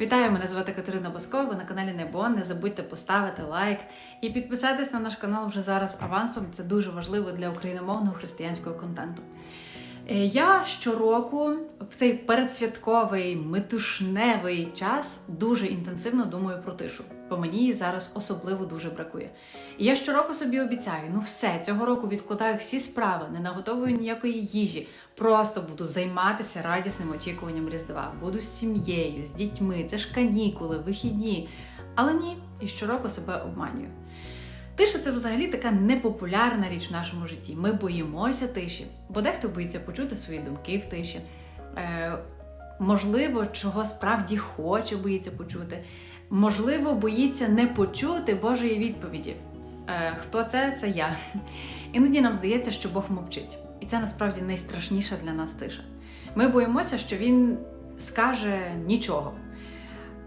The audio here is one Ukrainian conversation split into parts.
Вітаю, мене звати Катерина Боскова. На каналі Небо. Не забудьте поставити лайк і підписатись на наш канал вже зараз авансом. Це дуже важливо для україномовного християнського контенту. Е, Я щороку в цей передсвятковий метушневий час дуже інтенсивно думаю про тишу, бо мені її зараз особливо дуже бракує. І я щороку собі обіцяю: ну все, цього року відкладаю всі справи, не наготовую ніякої їжі, просто буду займатися радісним очікуванням Різдва. Буду з сім'єю, з дітьми, це ж канікули, вихідні. Але ні, і щороку себе обманюю. Тиша це взагалі така непопулярна річ в нашому житті. Ми боїмося тиші, бо дехто боїться почути свої думки в тиші. Е, можливо, чого справді хоче, боїться почути. Можливо, боїться не почути Божої відповіді. Е, хто це? Це я. Іноді нам здається, що Бог мовчить. І це насправді найстрашніша для нас тиша. Ми боїмося, що він скаже нічого.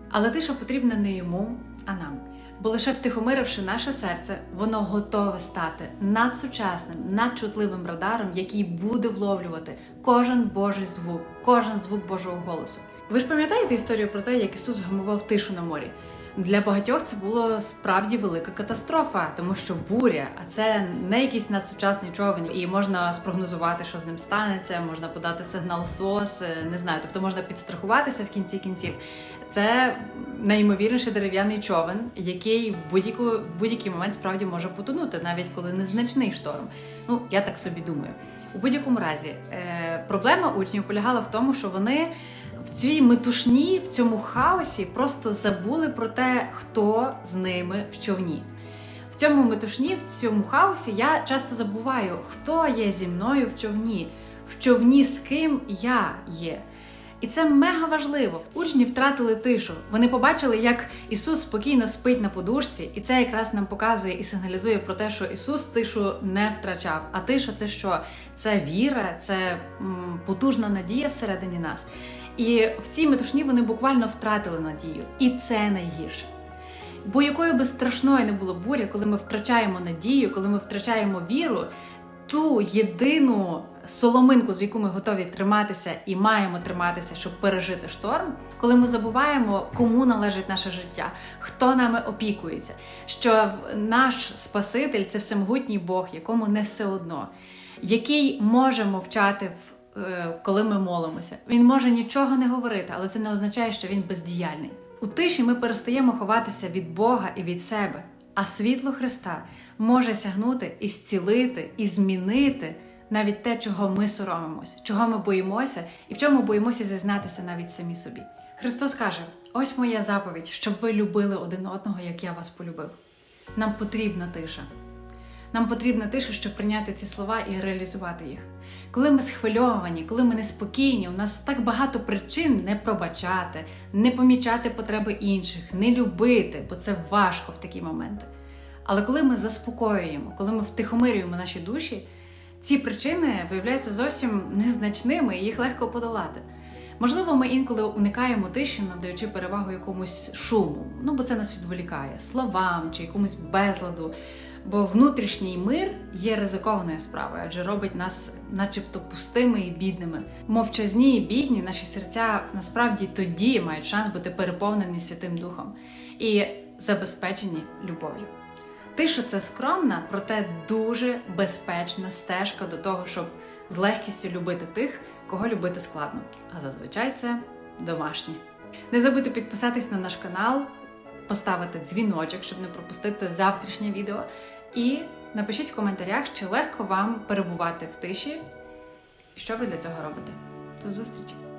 Але тиша потрібна не йому, а нам. Бо лише втихомиривши наше серце, воно готове стати надсучасним, надчутливим радаром, який буде вловлювати кожен Божий звук, кожен звук Божого голосу. Ви ж пам'ятаєте історію про те, як Ісус вгамував тишу на морі? Для багатьох це було справді велика катастрофа, тому що буря, а це не якийсь надсучасний човен, і можна спрогнозувати, що з ним станеться, можна подати сигнал СОС, е, не знаю, тобто можна підстрахуватися в кінці кінців. Це найімовірніше дерев'яний човен, який в будь-яку в будь-який момент справді може потонути, навіть коли незначний шторм. Ну я так собі думаю. У будь-якому разі, е, проблема учнів полягала в тому, що вони в цій метушні, в цьому хаосі просто забули про те, хто з ними в човні. В цьому метушні, в цьому хаосі я часто забуваю, хто є зі мною в човні, в човні з ким я є. І це мега важливо. Учні втратили тишу. Вони побачили, як Ісус спокійно спить на подушці, і це якраз нам показує і сигналізує про те, що Ісус тишу не втрачав. А тиша це що? Це віра, це м, потужна надія всередині нас. І в цій метушні вони буквально втратили надію. І це найгірше. Бо якою би страшною не було буря, коли ми втрачаємо надію, коли ми втрачаємо віру, ту єдину соломинку, з яку ми готові триматися і маємо триматися, щоб пережити шторм, коли ми забуваємо, кому належить наше життя, хто нами опікується, що наш Спаситель це всемогутній Бог, якому не все одно, який може мовчати в коли ми молимося. Він може нічого не говорити, але це не означає, що він бездіяльний. У тиші ми перестаємо ховатися від Бога і від себе, а світло Христа може сягнути і зцілити, і змінити навіть те, чого ми соромимося, чого ми боїмося, і в чому боїмося зізнатися навіть самі собі. Христос каже: ось моя заповідь, щоб ви любили один одного, як я вас полюбив. Нам потрібна тиша. Нам потрібна тиша, щоб прийняти ці слова і реалізувати їх. Коли ми схвильовані, коли ми неспокійні, у нас так багато причин не пробачати, не помічати потреби інших, не любити, бо це важко в такі моменти. Але коли ми заспокоюємо, коли ми втихомирюємо наші душі, ці причини виявляються зовсім незначними і їх легко подолати. Можливо, ми інколи уникаємо тиші, надаючи перевагу якомусь шуму, ну бо це нас відволікає словам чи якомусь безладу. Бо внутрішній мир є ризикованою справою, адже робить нас, начебто, пустими і бідними. Мовчазні і бідні наші серця насправді тоді мають шанс бути переповнені Святим Духом і забезпечені любов'ю. Тиша це скромна, проте дуже безпечна стежка до того, щоб з легкістю любити тих, кого любити складно. А зазвичай це домашні. Не забудьте підписатись на наш канал, поставити дзвіночок, щоб не пропустити завтрашнє відео. І напишіть в коментарях, чи легко вам перебувати в тиші, що ви для цього робите. До зустрічі!